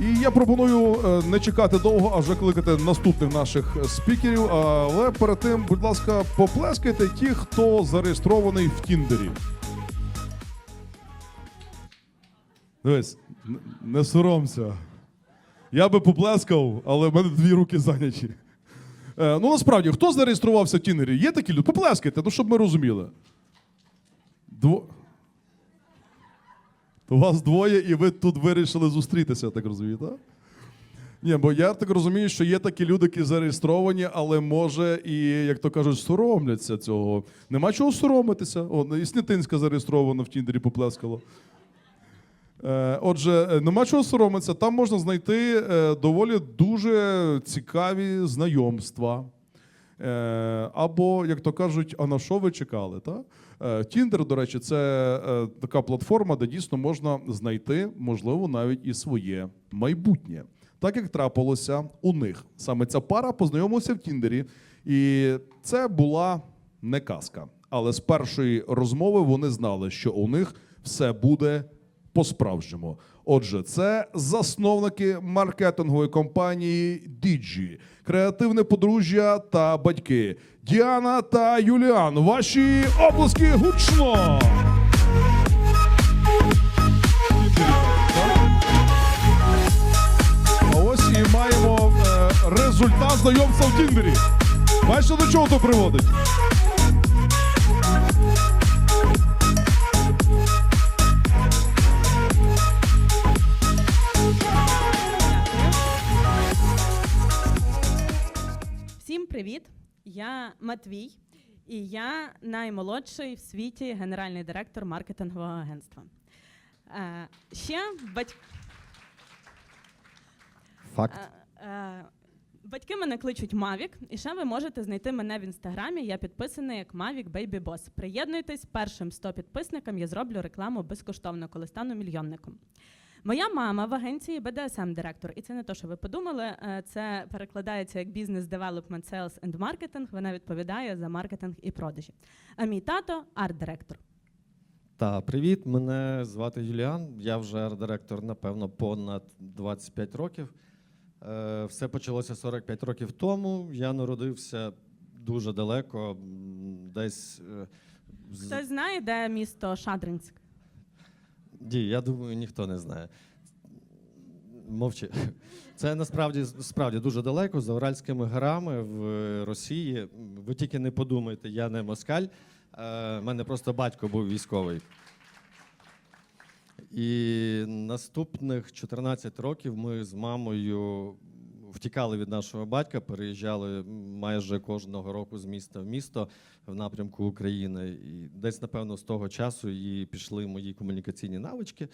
І я пропоную е, не чекати довго, а вже кликати наступних наших спікерів. Але перед тим, будь ласка, поплескайте ті, хто зареєстрований в Тіндері. Дивись, не соромся. Я би поплескав, але в мене дві руки зайняті. Е, ну насправді, хто зареєструвався в Тіндері? Є такі люди? Поплескайте, ну щоб ми розуміли. Дво... То вас двоє, і ви тут вирішили зустрітися, я так розумію, так? Ні, бо я так розумію, що є такі люди, які зареєстровані, але може і, як то кажуть, соромляться цього. Нема чого соромитися. О, і Снятинська зареєстрована в Тіндері поплескала. Е, Отже, е, нема чого соромитися. Там можна знайти е, доволі дуже цікаві знайомства. Або, як то кажуть, а на що ви чекали? Та? Тіндер, до речі, це е, така платформа, де дійсно можна знайти, можливо, навіть і своє майбутнє. Так як трапилося у них. Саме ця пара познайомилася в Тіндері, і це була не казка. Але з першої розмови вони знали, що у них все буде по-справжньому. Отже, це засновники маркетингової компанії Digi, креативне подружжя та батьки Діана та Юліан. Ваші оплески гучно! А ось і маємо е, результат знайомства в Тіндері. Бачите, до чого то приводить? Я Матвій, і я наймолодший в світі генеральний директор маркетингового агентства. Е, ще бать... Факт. е, е, батьки мене кличуть Мавік, і ще ви можете знайти мене в інстаграмі. Я підписаний як Mavic Baby Boss. Приєднуйтесь першим 100 підписникам. Я зроблю рекламу безкоштовно, коли стану мільйонником. Моя мама в агенції BDSM директор, і це не те, що ви подумали. е, Це перекладається як Business Development, Sales and Marketing. Вона відповідає за маркетинг і продажі. А мій тато арт-директор. Та привіт, мене звати Юліан. Я вже арт-директор, напевно, понад 25 років. Е, Все почалося 45 років тому. Я народився дуже далеко, десь е, Хтось знає, де місто Шадринськ? Ді, я думаю, ніхто не знає. Мовчи. Це насправді справді дуже далеко за Уральськими горами в Росії. Ви тільки не подумайте, я не москаль. У мене просто батько був військовий. І наступних 14 років ми з мамою втікали від нашого батька, переїжджали майже кожного року з міста в місто в напрямку України. І десь, напевно, з того часу і пішли мої комунікаційні навички,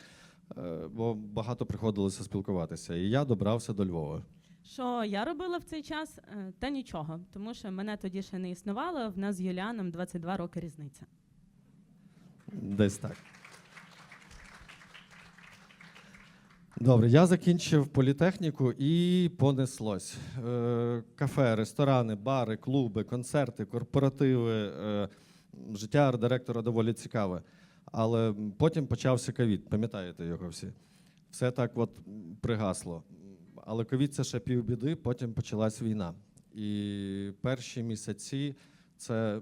е, бо багато приходилося спілкуватися. І я добрався до Львова. Що я робила в цей час? Е, Та нічого, тому що мене тоді ще не існувало. В нас з Юліаном 22 роки різниця. Десь так. Добре, я закінчив політехніку і понеслось. Е, Кафе, ресторани, бари, клуби, концерти, корпоративи. е, Життя арт-директора доволі цікаве. Але потім почався ковід, пам'ятаєте його всі. Все так от пригасло. Але ковід це ще півбіди, потім почалась війна. І перші місяці це,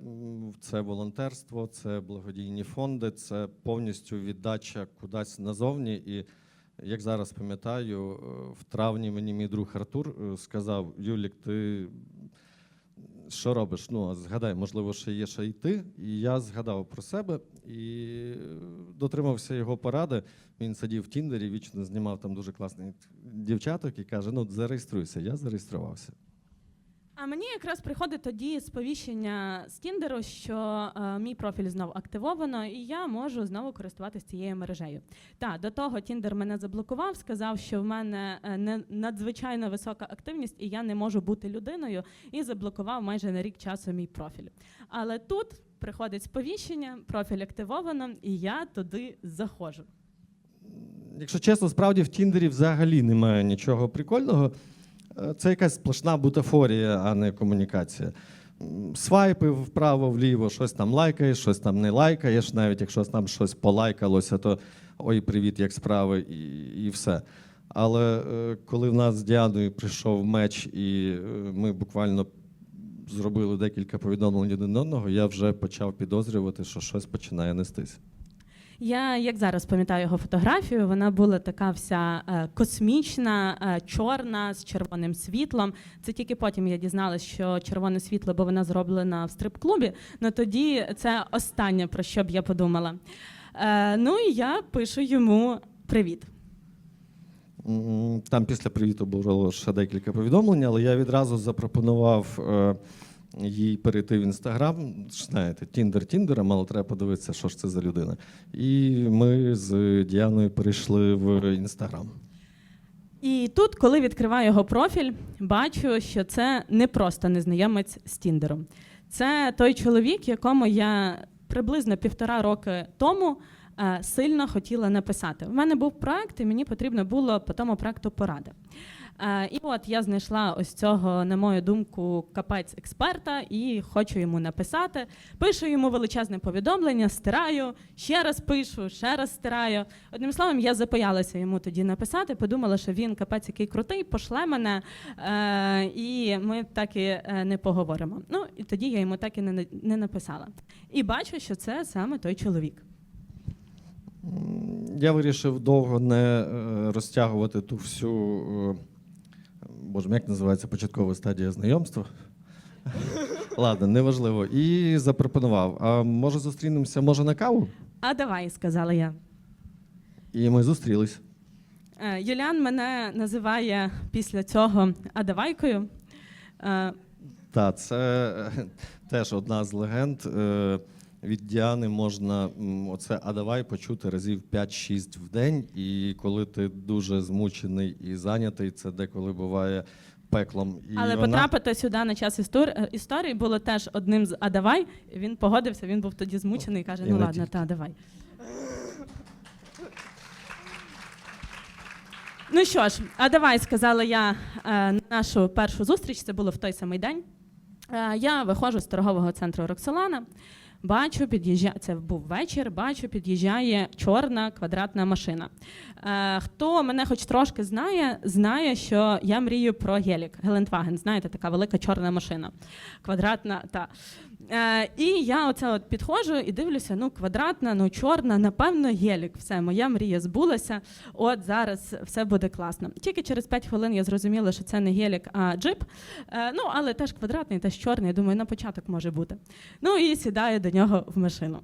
це волонтерство, це благодійні фонди, це повністю віддача кудись назовні. І як зараз пам'ятаю, е, в травні мені мій друг Артур е, сказав: Юлік, ти що робиш? Ну, згадай, можливо, ще є ще й ти. І я згадав про себе і дотримався його поради. Він сидів в Тіндері, вічно знімав там дуже класних дівчаток і каже: Ну, зареєструйся. Я зареєструвався. А мені якраз приходить тоді сповіщення з Тіндеру, що е, мій профіль знов активовано, і я можу знову користуватися цією мережею. Та до того Тіндер мене заблокував, сказав, що в мене е, не надзвичайно висока активність, і я не можу бути людиною, і заблокував майже на рік часу мій профіль. Але тут приходить сповіщення, профіль активовано, і я туди заходжу. Якщо чесно, справді в Тіндері взагалі немає нічого прикольного. Це якась сплошна бутафорія, а не комунікація. Свайпи вправо-вліво, щось там лайкаєш, щось там не лайкаєш. Навіть якщо там щось полайкалося, то ой, привіт, як справи, і, і все. Але е, коли в нас з Діаною прийшов меч, і е, ми буквально зробили декілька повідомлень один одного, я вже почав підозрювати, що щось починає нестись. Я як зараз пам'ятаю його фотографію, вона була така вся е, космічна, е, чорна з червоним світлом. Це тільки потім я дізналась, що червоне світло, бо вона зроблена в стрип-клубі. Ну тоді це останнє про що б я подумала. Е, ну і я пишу йому привіт. Там після привіту було ще декілька повідомлень, але я відразу запропонував їй перейти в інстаграм. Знаєте, Тіндер Тіндером, але треба подивитися, що ж це за людина. І ми з Діаною перейшли в інстаграм. І тут, коли відкриваю його профіль, бачу, що це не просто незнайомець з Тіндером. Це той чоловік, якому я приблизно півтора роки тому е, сильно хотіла написати. У мене був проект, і мені потрібно було по тому проекту поради. Е, І от я знайшла ось цього, на мою думку, капець експерта і хочу йому написати. Пишу йому величезне повідомлення, стираю, ще раз пишу, ще раз стираю. Одним словом, я запаялася йому тоді написати, подумала, що він капець який крутий, пошле мене, е, і ми так і е, не поговоримо. Ну і тоді я йому так і не, написала. І бачу, що це саме той чоловік. Я вирішив довго не розтягувати ту всю. Боже, як називається початкова стадія знайомства? Ладно, неважливо. І запропонував: а може зустрінемося, може, на каву? А давай, сказала я. І ми зустрілись. Е, Юліан мене називає після цього Адавайкою. Е, Так, це е, теж одна з легенд. Е, Від Діани можна оце а давай почути разів 5-6 в день. І коли ти дуже змучений і зайнятий, це деколи буває пеклом. І Але вона... потрапити сюди на час істор... е, історії було теж одним з А давай. Він погодився, він був тоді змучений і каже: І ну не ладно, та давай. Ну що ж, а давай сказала я е, на нашу першу зустріч. Це було в той самий день. Е, я виходжу з торгового центру Роксолана. Бачу, під'їжджає, це був вечір, бачу, під'їжджає чорна квадратна машина. Е, хто мене хоч трошки знає, знає, що я мрію про гелік. Гелендваген, знаєте, така велика чорна машина. Квадратна, та. Е, і я оце от підходжу і дивлюся: ну, квадратна, ну чорна, напевно, гелік. Все, моя мрія збулася. От зараз все буде класно. Тільки через 5 хвилин я зрозуміла, що це не гелік, а джип. Е, ну, але теж квадратний, теж чорний. Думаю, на початок може бути. Ну і сідаю до нього в машину.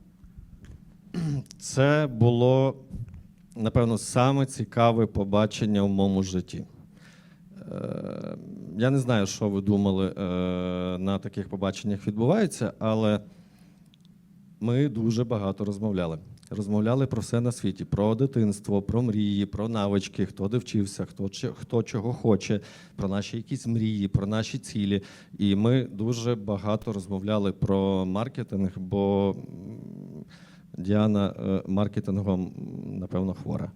Це було, напевно, саме цікаве побачення в моєму житті. Е, Я не знаю, що ви думали е, на таких побаченнях відбувається, але ми дуже багато розмовляли. Розмовляли про все на світі: про дитинство, про мрії, про навички, хто де вчився, хто, хто чого хоче, про наші якісь мрії, про наші цілі. І ми дуже багато розмовляли про маркетинг, бо Діана е, маркетингом, напевно, хвора.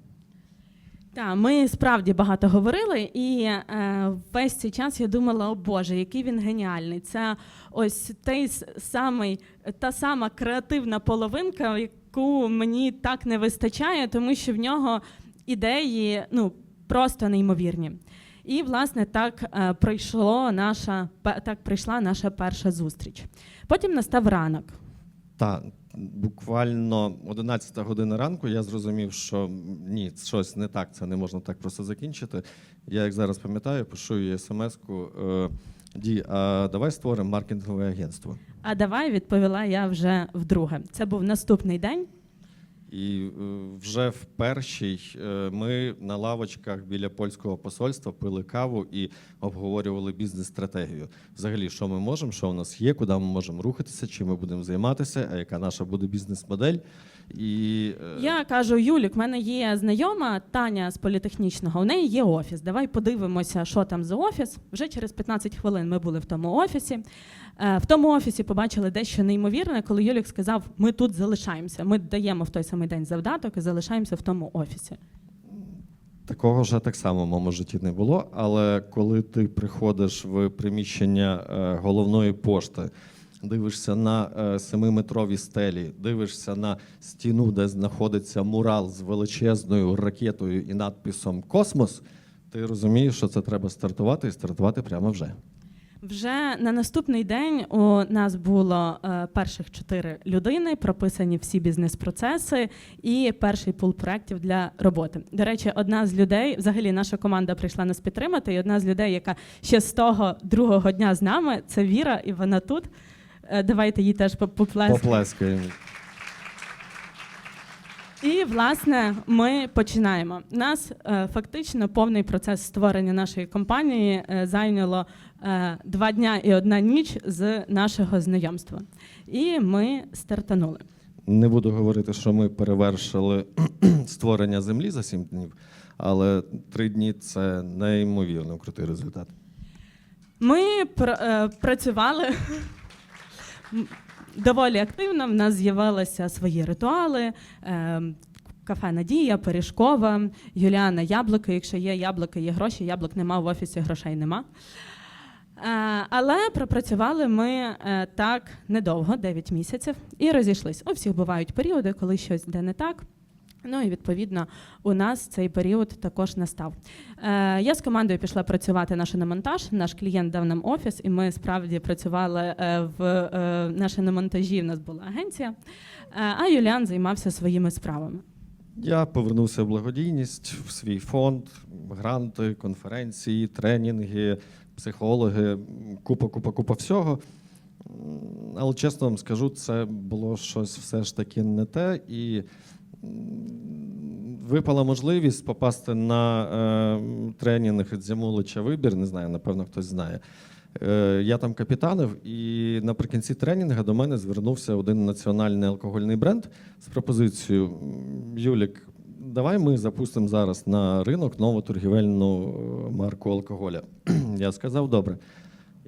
Так, ми справді багато говорили, і е, весь цей час я думала, о Боже, який він геніальний. Це ось той самий, та сама креативна половинка, яку мені так не вистачає, тому що в нього ідеї ну, просто неймовірні. І, власне, так е, пройшло наша, так прийшла наша перша зустріч. Потім настав ранок. Та буквально 11 година ранку я зрозумів, що ні, щось не так, це не можна так просто закінчити. Я, як зараз пам'ятаю, пишу їй смс-ку. е, Ді, а давай створимо маркетингове агентство. А давай відповіла я вже вдруге. Це був наступний день. І е, вже в першій е, ми на лавочках біля польського посольства пили каву і обговорювали бізнес-стратегію. Взагалі, що ми можемо, що у нас є, куди ми можемо рухатися, чим ми будемо займатися, а яка наша буде бізнес-модель. І е, Я кажу, Юлік, в мене є знайома Таня з політехнічного. У неї є офіс. Давай подивимося, що там за офіс. Вже через 15 хвилин ми були в тому офісі. Е, В тому офісі побачили дещо неймовірне, коли Юлік сказав: ми тут залишаємося. Ми даємо в той самий день завдаток і залишаємося в тому офісі. Такого вже так само в моєму житті не було. Але коли ти приходиш в приміщення е, головної пошти, дивишся на е, семиметрові стелі, дивишся на стіну, де знаходиться мурал з величезною ракетою і надписом Космос, ти розумієш, що це треба стартувати і стартувати прямо вже. Вже на наступний день у нас було е, перших чотири людини, прописані всі бізнес-процеси і перший пул проєктів для роботи. До речі, одна з людей, взагалі, наша команда прийшла нас підтримати, і одна з людей, яка ще з того другого дня з нами, це Віра, і вона тут. Е, давайте їй теж поплескаємо. Поплескаємо. І власне ми починаємо. Нас е, фактично повний процес створення нашої компанії е, зайняло два дня і одна ніч з нашого знайомства. І ми стартанули. Не буду говорити, що ми перевершили створення землі за сім днів, але три дні це неймовірно крутий результат. Ми пр- працювали доволі активно. В нас з'явилися свої ритуали. Е, Кафе Надія, Пиріжкова, Юліана Яблуки. Якщо є яблуки, є гроші. Яблук нема в офісі, грошей нема. Е, Але пропрацювали ми е, так недовго, 9 місяців, і розійшлись. У всіх бувають періоди, коли щось йде не так. Ну і відповідно у нас цей період також настав. Е, я з командою пішла працювати на шиномонтаж. Наш клієнт дав нам офіс, і ми справді працювали е, в е, на шиномонтажі. В нас була агенція, е, а Юліан займався своїми справами. Я повернувся в благодійність, в свій фонд, гранти, конференції, тренінги, психологи, купа, купа, купа всього. Але чесно вам скажу, це було щось все ж таки не те. І випала можливість попасти на е, тренінг Дзямулича вибір. Не знаю, напевно, хтось знає. Е, Я там капітанив, і наприкінці тренінгу до мене звернувся один національний алкогольний бренд з пропозицією: Юлік, давай ми запустимо зараз на ринок нову торгівельну е, марку алкоголя. Я сказав, добре.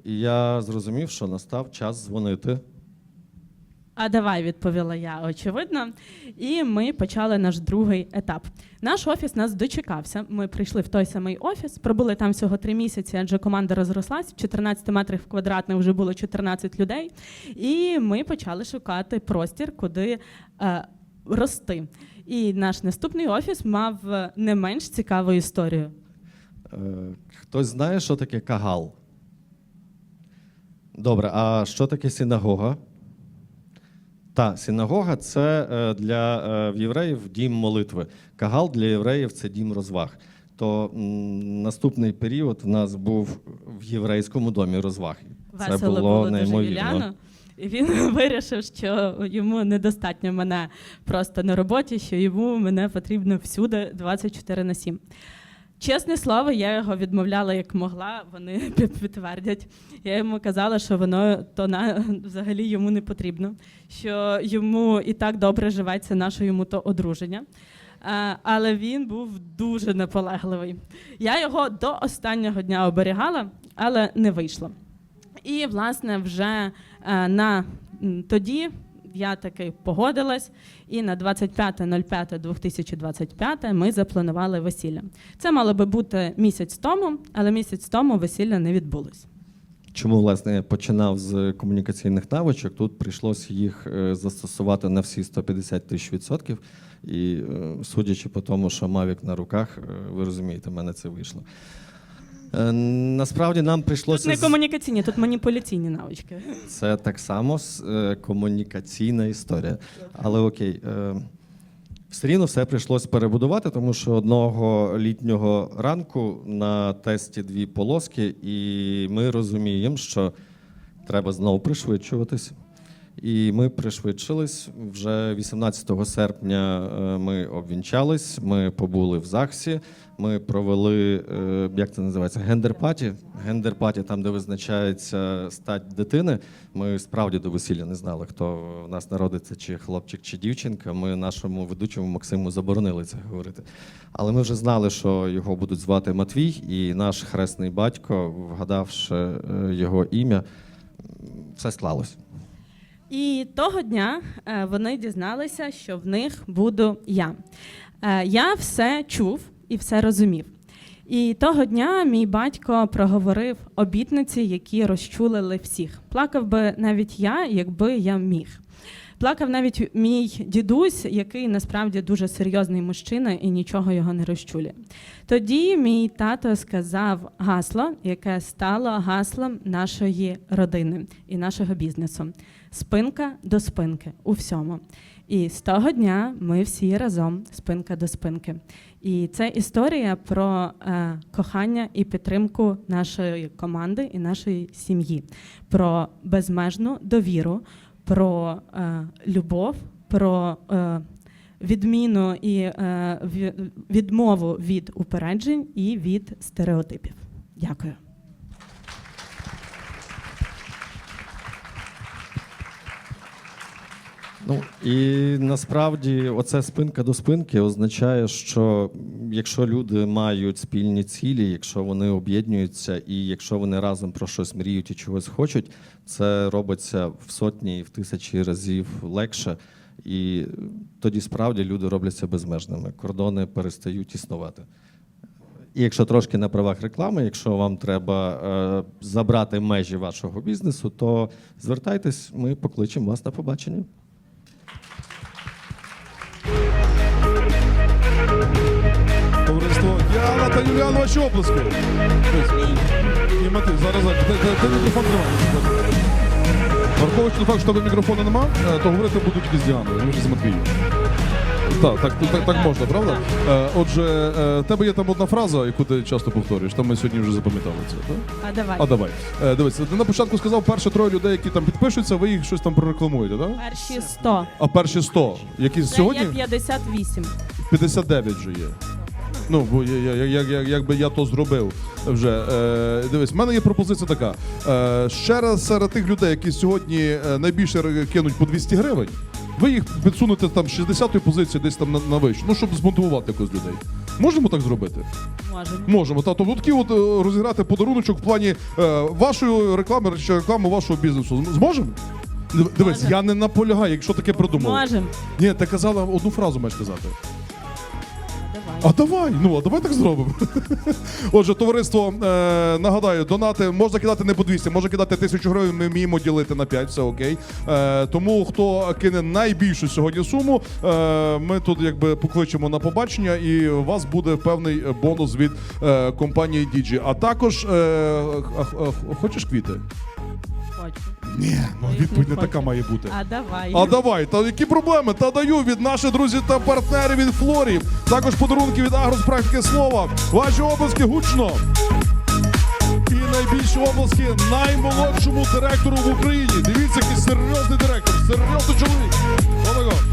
І я зрозумів, що настав час дзвонити. А давай відповіла я, очевидно. І ми почали наш другий етап. Наш офіс нас дочекався. Ми прийшли в той самий офіс, пробули там всього три місяці, адже команда розрослась. 14 метрів квадратних вже було 14 людей. І ми почали шукати простір, куди е, рости. І наш наступний офіс мав е, не менш цікаву історію. Е, Хтось знає, що таке кагал? Добре, а що таке синагога? Та, синагога це е, для е, євреїв дім молитви. Кагал для євреїв це дім розваг. То наступний період в нас був в єврейському домі розваг. Весело це було, було неймовірно. І він вирішив, що йому недостатньо мене просто на роботі, що йому мене потрібно всюди 24 на 7. Чесне слово, я його відмовляла як могла, вони підтвердять. Я йому казала, що воно то на взагалі йому не потрібно, що йому і так добре живеться наше йому то одруження. Е, Але він був дуже наполегливий. Я його до останнього дня оберігала, але не вийшло. І, власне, вже е, на тоді я таки погодилась, і на 25.05.2025 ми запланували весілля. Це мало би бути місяць тому, але місяць тому весілля не відбулось. Чому власне я починав з комунікаційних навичок? Тут прийшлося їх е, застосувати на всі 150 тисяч відсотків. І е, судячи по тому, що Мавік на руках, е, ви розумієте, в мене це вийшло. Е, Насправді нам Тут прийшлося не комунікаційні, тут маніпуляційні навички. це так само е, комунікаційна історія. Але окей, е, все рівно все прийшлось перебудувати, тому що одного літнього ранку на тесті дві полоски, і ми розуміємо, що треба знову пришвидшуватись. І ми пришвидшились. Вже 18 серпня е, ми обвінчались, ми побули в ЗАГСі, ми провели, е, як це називається, гендерпаті. Гендерпаті, там, де визначається стать дитини. Ми справді до весілля не знали, хто в нас народиться, чи хлопчик, чи дівчинка. Ми нашому ведучому Максиму заборонили це говорити. Але ми вже знали, що його будуть звати Матвій, і наш хресний батько, вгадавши е, його ім'я, все склалось. І того дня е, вони дізналися, що в них буду я. Е, Я все чув і все розумів. І того дня мій батько проговорив обітниці, які розчулили всіх. Плакав би навіть я, якби я міг. Плакав навіть мій дідусь, який насправді дуже серйозний мужчина і нічого його не розчулює. Тоді мій тато сказав гасло, яке стало гаслом нашої родини і нашого бізнесу: спинка до спинки у всьому. І з того дня ми всі разом спинка до спинки. І це історія про е, кохання і підтримку нашої команди і нашої сім'ї, про безмежну довіру, про е, любов, про е, відміну і е, відмову від упереджень і від стереотипів. Дякую. Ну і насправді оце спинка до спинки означає, що якщо люди мають спільні цілі, якщо вони об'єднуються, і якщо вони разом про щось мріють і чогось хочуть, це робиться в сотні і в тисячі разів легше. І тоді справді люди робляться безмежними. Кордони перестають існувати. І якщо трошки на правах реклами, якщо вам треба е, забрати межі вашого бізнесу, то звертайтесь, ми покличемо вас на побачення. Товариство Діана та Юліан, ваші оплески. Мати, зараз, зараз. Ти, ти, ти мікрофон тримай. Враховуючи той факт, що тебе мікрофону нема, е, то говорити буду тільки з Діаною, він же з Матвієм. Так, так, так, так можна, правда? Е, Отже, е, в тебе є там одна фраза, яку ти часто повторюєш. Там ми сьогодні вже запам'ятали це, так? А давай. А давай. Е, Дивись, ти на початку сказав, перше троє людей, які там підпишуться, ви їх щось там прорекламуєте, так? Перші 100. А перші 100, які Це сьогодні є 58. 59 вже є. Ну, бо я, я, я, я, якби я то зробив вже. Е, дивись, в мене є пропозиція така. Е, ще раз серед тих людей, які сьогодні е, найбільше кинуть по 200 гривень, ви їх підсунете там з 60-ї позиції десь там на, на вище, ну, щоб змотивувати якось людей. Можемо так зробити? Можемо. Можемо. Та, тобто такий от е, розіграти подаруночок в плані е, вашої реклами чи реклами вашого бізнесу. Зможемо? Дивись, Можемо. я не наполягаю, якщо таке придумали. Можемо. Ні, ти казала одну фразу маєш сказати. А давай, ну а давай так зробимо. Отже, товариство, е, нагадаю, донати можна кидати не по 200, можна кидати тисячу гривень, ми вміємо ділити на 5, все окей. Е, тому хто кине найбільшу сьогодні суму, е, ми тут якби покличемо на побачення, і у вас буде певний бонус від е, компанії DG. А також е, а- а- хочеш квіти? Хочу. Ні, ну відповідь не не така має бути. А давай. А давай, та які проблеми? Та даю від наших друзів та партнерів від Флорі. Також подарунки від агроспрактики слова. Ваші обласки гучно. І найбільші обласки наймолодшому директору в Україні. Дивіться, який серйозний директор, серйозний чоловік. Отако.